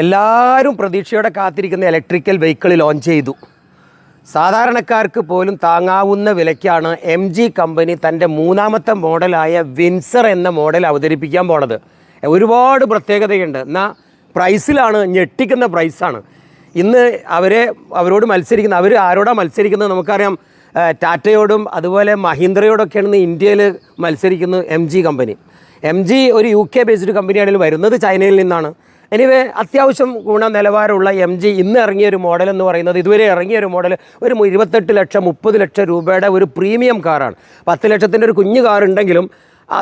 എല്ലാവരും പ്രതീക്ഷയോടെ കാത്തിരിക്കുന്ന ഇലക്ട്രിക്കൽ വെഹിക്കിൾ ലോഞ്ച് ചെയ്തു. സാധാരണക്കാർക്ക് പോലും താങ്ങാവുന്ന വിലയ്ക്കാണ് എം ജി കമ്പനി തന്റെ മൂന്നാമത്തെ മോഡലായ വിൻസർ എന്ന മോഡൽ അവതരിപ്പിക്കാൻ പോണത്. ഒരുപാട് പ്രത്യേകതയുണ്ട്. എന്നാൽ പ്രൈസിലാണ് ഞെട്ടിക്കുന്ന പ്രൈസാണ് ഇന്ന് അവരെ അവരോട് മത്സരിക്കുന്ന അവർ ആരോടാണ് മത്സരിക്കുന്നത് നമുക്കറിയാം. ടാറ്റയോടും അതുപോലെ മഹീന്ദ്രയോടൊക്കെയാണ് ഇന്ന് ഇന്ത്യയിൽ മത്സരിക്കുന്നത് M G company M G ഒരു യു കെ ബേസ്ഡ് കമ്പനിയാണെങ്കിൽ വരുന്നത് ചൈനയിൽ നിന്നാണ്. എനിവേ അത്യാവശ്യം ഗുണനിലവാരമുള്ള എം ജി ഇന്ന് ഇറങ്ങിയ ഒരു മോഡൽ എന്ന് പറയുന്നത് ഇതുവരെ ഇറങ്ങിയ ഒരു മോഡൽ ഒരു ഇരുപത്തെട്ട് ലക്ഷം മുപ്പത് ലക്ഷം രൂപയുടെ ഒരു പ്രീമിയം കാറാണ് പത്ത് ലക്ഷത്തിന്റെ ഒരു കുഞ്ഞു കാർ ഉണ്ടെങ്കിലും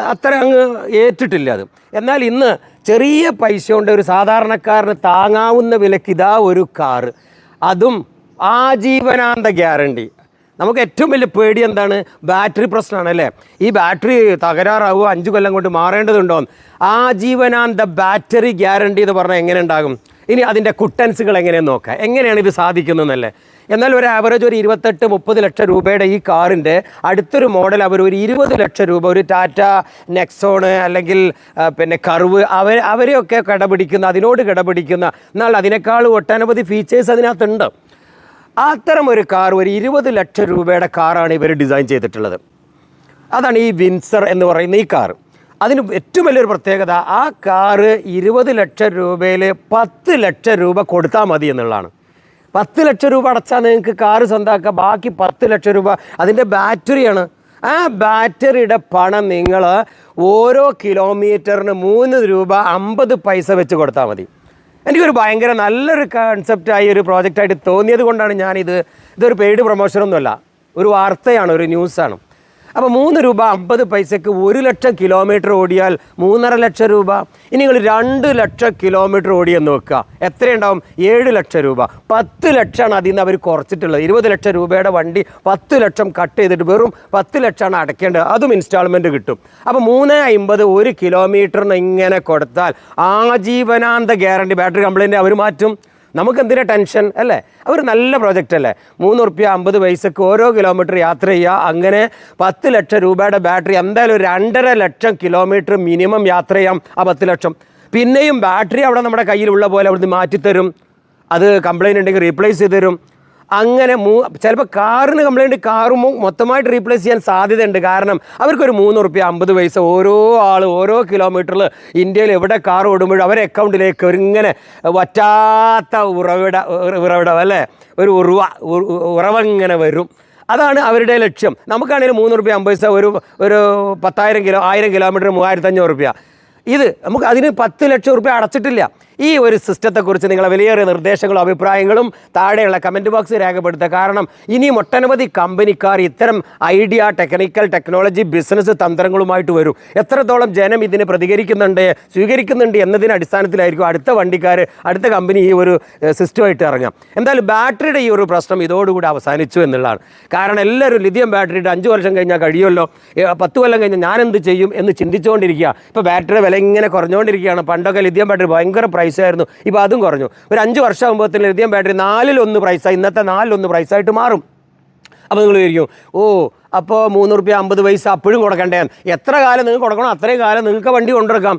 അത്ര അങ്ങ് ഏറ്റിട്ടില്ല അത്. എന്നാൽ ഇന്ന് ചെറിയ പൈസ കൊണ്ട് ഒരു സാധാരണക്കാരന് താങ്ങാവുന്ന വിലക്ക് ഇതാ ഒരു കാറ് അതും ആജീവനാന്ത ഗ്യാരണ്ടി നമുക്ക് ഏറ്റവും വലിയ പേടി എന്താണ്? ബാറ്ററി പ്രശ്നമാണ് അല്ലേ? ഈ ബാറ്ററി തകരാറാവുക അഞ്ച് കൊല്ലം കൊണ്ട് മാറേണ്ടതുണ്ടോ? ആ ജീവനാൻ ദ ബാറ്ററി ഗ്യാരണ്ടി എന്ന് പറഞ്ഞാൽ എങ്ങനെ ഉണ്ടാകും? ഇനി അതിന്റെ കുട്ടൻസുകൾ എങ്ങനെയെന്ന് നോക്കാം. എങ്ങനെയാണ് ഇത് സാധിക്കുന്നതെന്നല്ലേ? എന്നാൽ ഒരു ആവറേജ് ഒരു ഇരുപത്തെട്ട് മുപ്പത് ലക്ഷം രൂപയുടെ ഈ കാറിന്റെ അടുത്തൊരു മോഡൽ അവർ ഒരു ഇരുപത് ലക്ഷം രൂപ ഒരു ടാറ്റ നെക്സോണ് അല്ലെങ്കിൽ പിന്നെ കർവ് അവർ അവരെയൊക്കെ കിടപിടിക്കുന്ന അതിനോട് കിടപിടിക്കുന്ന എന്നാൽ അതിനേക്കാൾ ഒട്ടനവധി ഫീച്ചേഴ്സ് അതിനകത്തുണ്ട്. അത്തരം ഒരു കാർ ഒരു ഇരുപത് ലക്ഷം രൂപയുടെ കാറാണ് ഇവർ ഡിസൈൻ ചെയ്തിട്ടുള്ളത്. അതാണ് ഈ വിൻസർ എന്ന് പറയുന്ന ഈ കാർ. അതിന് ഏറ്റവും വലിയൊരു പ്രത്യേകത ആ കാറ് ഇരുപത് ലക്ഷം രൂപയിൽ പത്ത് ലക്ഷം രൂപ കൊടുത്താൽ മതി എന്നുള്ളതാണ്. പത്ത് ലക്ഷം രൂപ അടച്ചാൽ നിങ്ങൾക്ക് കാറ് സ്വന്തമാക്കുക ബാക്കി പത്ത് ലക്ഷം രൂപ അതിന്റെ ബാറ്ററിയാണ്. ആ ബാറ്ററിയുടെ പണം നിങ്ങൾ ഓരോ കിലോമീറ്ററിന് മൂന്ന് രൂപ അമ്പത് പൈസ വെച്ച് കൊടുത്താൽ മതി. എനിക്കൊരു ഭയങ്കര നല്ലൊരു കൺസെപ്റ്റായി ഒരു പ്രോജക്റ്റായിട്ട് തോന്നിയത് കൊണ്ടാണ് ഞാനിത് ഇതൊരു പെയ്ഡ് പ്രൊമോഷനൊന്നുമല്ല ഒരു വാർത്തയാണ് ഒരു ന്യൂസാണ് അപ്പോൾ മൂന്ന് രൂപ അമ്പത് പൈസയ്ക്ക് ഒരു ലക്ഷം കിലോമീറ്റർ ഓടിയാൽ മൂന്നര ലക്ഷം രൂപ. ഇനി നിങ്ങൾ രണ്ട് ലക്ഷം കിലോമീറ്റർ ഓടിയെന്ന് വെക്കുക എത്രയുണ്ടാവും? ഏഴ് ലക്ഷം രൂപ. പത്ത് ലക്ഷമാണ് അതിൽ നിന്ന് അവർ കുറച്ചിട്ടുള്ളത്. ഇരുപത് ലക്ഷം രൂപയുടെ വണ്ടി പത്ത് ലക്ഷം കട്ട് ചെയ്തിട്ട് വെറും പത്ത് ലക്ഷമാണ് അടയ്ക്കേണ്ടത്. അതും ഇൻസ്റ്റാൾമെന്റ് കിട്ടും. അപ്പോൾ മൂന്ന് അമ്പത് ഒരു കിലോമീറ്ററിന് ഇങ്ങനെ കൊടുത്താൽ ആജീവനാന്ത ഗ്യാരണ്ടി ബാറ്ററി കംപ്ലൈന്റ് അവർ മാറ്റും. നമുക്ക് എന്തിനാ ടെൻഷൻ അല്ലേ? അവർ നല്ല പ്രോജക്റ്റ് അല്ലേ? മൂന്ന് റുപ്യ അമ്പത് പൈസക്ക് ഓരോ കിലോമീറ്റർ യാത്ര ചെയ്യുക. അങ്ങനെ പത്ത് ലക്ഷം രൂപയുടെ ബാറ്ററി എന്തായാലും ഒരു രണ്ടര ലക്ഷം കിലോമീറ്റർ മിനിമം യാത്ര ചെയ്യാം ആ പത്ത് ലക്ഷം. പിന്നെയും ബാറ്ററി അവിടെ നമ്മുടെ കയ്യിലുള്ള പോലെ അവിടുന്ന് മാറ്റിത്തരും. അത് കംപ്ലൈന്റ് ഉണ്ടെങ്കിൽ റീപ്ലേസ് ചെയ്ത് തരും അങ്ങനെ മൂ ചിലപ്പോൾ കാറിന് കംപ്ലൈന്റ് കാറും മൊത്തമായിട്ട് റീപ്ലേസ് ചെയ്യാൻ സാധ്യതയുണ്ട്. കാരണം അവർക്കൊരു മൂന്ന് റുപ്യ അമ്പത് പൈസ ഓരോ ആൾ ഓരോ കിലോമീറ്ററിൽ ഇന്ത്യയിൽ എവിടെ കാർ ഓടുമ്പോഴും അവരെ അക്കൗണ്ടിലേക്ക് ഒരിങ്ങനെ വറ്റാത്ത ഉറവിട ഉറവിടം അല്ലേ? ഒരു ഉറവ ഉറവങ്ങനെ ഇങ്ങനെ വരും. അതാണ് അവരുടെ ലക്ഷ്യം. നമുക്കാണെങ്കിൽ മൂന്ന് റുപ്യ അമ്പത് പൈസ ഒരു ഒരു പത്തായിരം കിലോ ആയിരം കിലോമീറ്റർ മൂവായിരത്തഞ്ഞൂറ് റുപ്യ. ഇത് നമുക്ക് അതിന് പത്ത് ലക്ഷം റുപ്യ അടച്ചിട്ടില്ല. ഈ ഒരു സിസ്റ്റത്തെക്കുറിച്ച് നിങ്ങളെ വിലയേറിയ നിർദ്ദേശങ്ങളും അഭിപ്രായങ്ങളും താഴെയുള്ള കമന്റ് ബോക്സിൽ രേഖപ്പെടുത്തുക. കാരണം ഇനിയും ഒട്ടനവധി കമ്പനിക്കാർ ഇത്തരം ഐഡിയ ടെക്നിക്കൽ ടെക്നോളജി ബിസിനസ് തന്ത്രങ്ങളുമായിട്ട് വരും. എത്രത്തോളം ജനം ഇതിന് പ്രതികരിക്കുന്നുണ്ട് സ്വീകരിക്കുന്നുണ്ട് എന്നതിന് അടിസ്ഥാനത്തിലായിരിക്കും അടുത്ത വണ്ടിക്കാർ അടുത്ത കമ്പനി ഈ ഒരു സിസ്റ്റമായിട്ട് ഇറങ്ങാം എന്തായാലും ബാറ്ററിയുടെ ഈ ഒരു പ്രശ്നം ഇതോടുകൂടി അവസാനിച്ചു എന്നുള്ളതാണ്. കാരണം എല്ലാവരും ലിഥിയം ബാറ്ററിയുടെ അഞ്ച് വർഷം കഴിഞ്ഞാൽ കഴിയുമല്ലോ? പത്ത് കൊല്ലം കഴിഞ്ഞാൽ ഞാൻ എന്ത് ചെയ്യും എന്ന് ചിന്തിച്ചുകൊണ്ടിരിക്കുക. ഇപ്പോൾ ബാറ്ററി വില ഇങ്ങനെ കുറഞ്ഞുകൊണ്ടിരിക്കുകയാണ്. പണ്ടൊക്കെ ലിഥിയം ബാറ്ററി ഭയങ്കര പ്രൈസ് ആയിരുന്നു. ഇപ്പോൾ അതും കുറഞ്ഞു. ഒരു അഞ്ച് വർഷം ആകുമ്പോഴത്തേന് ലിഥിയം ബാറ്ററി നാലിലൊന്ന് പ്രൈസായി ഇന്നത്തെ നാലിലൊന്ന് പ്രൈസായിട്ട് മാറും. അപ്പോൾ നിങ്ങൾ വിചാരിക്കും ഓ അപ്പോൾ മൂന്ന് റുപ്യ അമ്പത് പൈസ അപ്പോഴും കൊടുക്കണ്ടേ എത്ര കാലം നിങ്ങൾക്ക് കൊടുക്കണം അത്രയും കാലം നിങ്ങൾക്ക് വണ്ടി കൊണ്ടിറക്കാം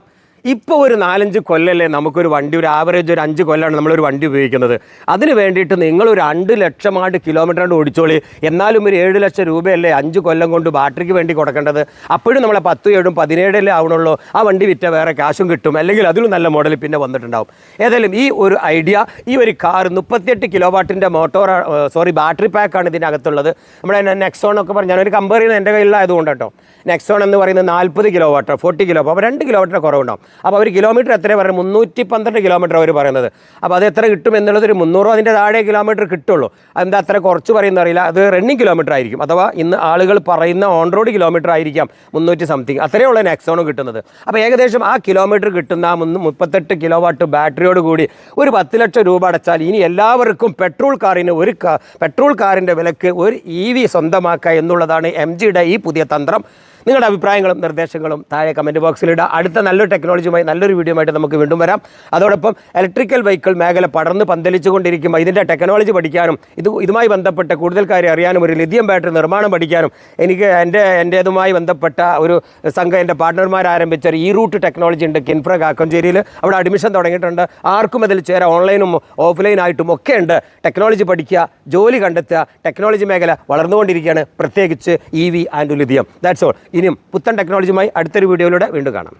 ഇപ്പോൾ ഒരു നാലഞ്ച് കൊല്ലല്ലേ നമുക്കൊരു വണ്ടി ഒരു ആവറേജ് ഒരു അഞ്ച് കൊല്ലമാണ് നമ്മളൊരു വണ്ടി ഉപയോഗിക്കുന്നത്. അതിന് വേണ്ടിയിട്ട് നിങ്ങൾ ഒരു രണ്ട് ലക്ഷമായിട്ട് കിലോമീറ്റർ കൊണ്ട് ഓടിച്ചോളി. എന്നാലും ഒരു ഏഴ് ലക്ഷം രൂപയല്ലേ അഞ്ച് കൊല്ലം കൊണ്ട് ബാറ്ററിക്ക് വേണ്ടി കൊടുക്കേണ്ടത്? അപ്പോഴും നമ്മളെ പത്ത് ഏഴും പതിനേഴല്ലേ ആവണുള്ളൂ. ആ വണ്ടി വിറ്റ വേറെ കാശും കിട്ടും. അല്ലെങ്കിൽ അതിലും നല്ല മോഡൽ പിന്നെ വന്നിട്ടുണ്ടാവും. ഏതായാലും ഈ ഒരു ഐഡിയ ഈ ഒരു കാർ മുപ്പത്തിയെട്ട് കിലോ വാട്ടിന്റെ മോട്ടോർ സോറി ബാറ്ററി പാക്കാണ് ഇതിനകത്തുള്ളത്. നമ്മുടെ നെക്സോൺ ഒക്കെ പറഞ്ഞാൽ ഞാനൊരു കമ്പയർ ചെയ്യുന്നത് എന്റെ കയ്യിലായതുകൊണ്ട് കേട്ടോ നെക്സോൺ എന്ന് പറയുന്നത് നാൽപ്പത് കിലോ വാട്ടോ ഫോർട്ടി കിലോ അപ്പോൾ രണ്ട് കിലോ വാട്ടിന്റെ കുറവുണ്ടാവും. അപ്പോൾ അവർ കിലോമീറ്റർ എത്രയാണ് പറയുന്നത്? മുന്നൂറ്റി പന്ത്രണ്ട് കിലോമീറ്റർ അവർ പറയുന്നത്. അപ്പോൾ അത് എത്ര കിട്ടും എന്നുള്ളത് ഒരു മുന്നൂറോ അതിന്റെ താഴെ കിലോമീറ്റർ കിട്ടുള്ളൂ. അതെന്താ അത്ര കുറച്ച് പറയുന്ന അറിയില്ല. അത് റണ്ണിങ് കിലോമീറ്റർ ആയിരിക്കും. അഥവാ ഇന്ന് ആളുകൾ പറയുന്ന ഓൺ റോഡ് കിലോമീറ്റർ ആയിരിക്കാം മുന്നൂറ്റി സംതിങ് അത്രയേ ഉള്ള നെക്സോണോ കിട്ടുന്നത്. അപ്പോൾ ഏകദേശം ആ കിലോമീറ്റർ കിട്ടുന്ന ആ മുന്ന് മുപ്പത്തെട്ട് കിലോ വാട്ട് ബാറ്ററിയോട് കൂടി ഒരു പത്ത് ലക്ഷം രൂപ അടച്ചാൽ ഇനി എല്ലാവർക്കും പെട്രോൾ കാറിന് ഒരു പെട്രോൾ കാറിന്റെ വിലക്ക് ഒരു ഇ വി സ്വന്തമാക്കുക എന്നുള്ളതാണ് എം ജിയുടെ ഈ പുതിയ തന്ത്രം. നിങ്ങളുടെ അഭിപ്രായങ്ങളും നിർദ്ദേശങ്ങളും താഴെ കമന്റ് ബോക്സിലിടുക അടുത്ത നല്ലൊരു ടെക്നോളജിയുമായി നല്ലൊരു വീഡിയോ ആയിട്ട് നമുക്ക് വീണ്ടും വരാം. അതോടൊപ്പം ഇലക്ട്രിക്കൽ വെഹിക്കിൾ മേഖല പടർന്ന് പന്തലിച്ചുകൊണ്ടിരിക്കുമ്പോൾ ഇതിന്റെ ടെക്നോളജി പഠിക്കാനും ഇത് ഇതുമായി ബന്ധപ്പെട്ട കൂടുതൽ കാര്യം അറിയാനും ഒരു ലിഥിയം ബാറ്ററി നിർമ്മാണം പഠിക്കാനും എനിക്ക് എന്റെ എന്റേതുമായി ബന്ധപ്പെട്ട ഒരു സംഘം എന്റെ പാർട്ട്ണർമാർ ആരംഭിച്ച ഒരു ഈ റൂട്ട് ടെക്നോളജി ഉണ്ട് കിൻഫ്ര കാക്കഞ്ചേരിയിൽ. അവിടെ അഡ്മിഷൻ തുടങ്ങിയിട്ടുണ്ട്. ആർക്കും അതിൽ ചേരാം ഓൺലൈനും ഓഫ്ലൈനായിട്ടും ഒക്കെ ഉണ്ട്. ടെക്നോളജി പഠിക്കുക ജോലി കണ്ടെത്തുക ടെക്നോളജി മേഖല വളർന്നുകൊണ്ടിരിക്കുകയാണ്. പ്രത്യേകിച്ച് E V and lithium that's all ഇനിയും പുത്തൻ ടെക്നോളജിയുമായി അടുത്തൊരു വീഡിയോയിലൂടെ വീണ്ടും കാണാം.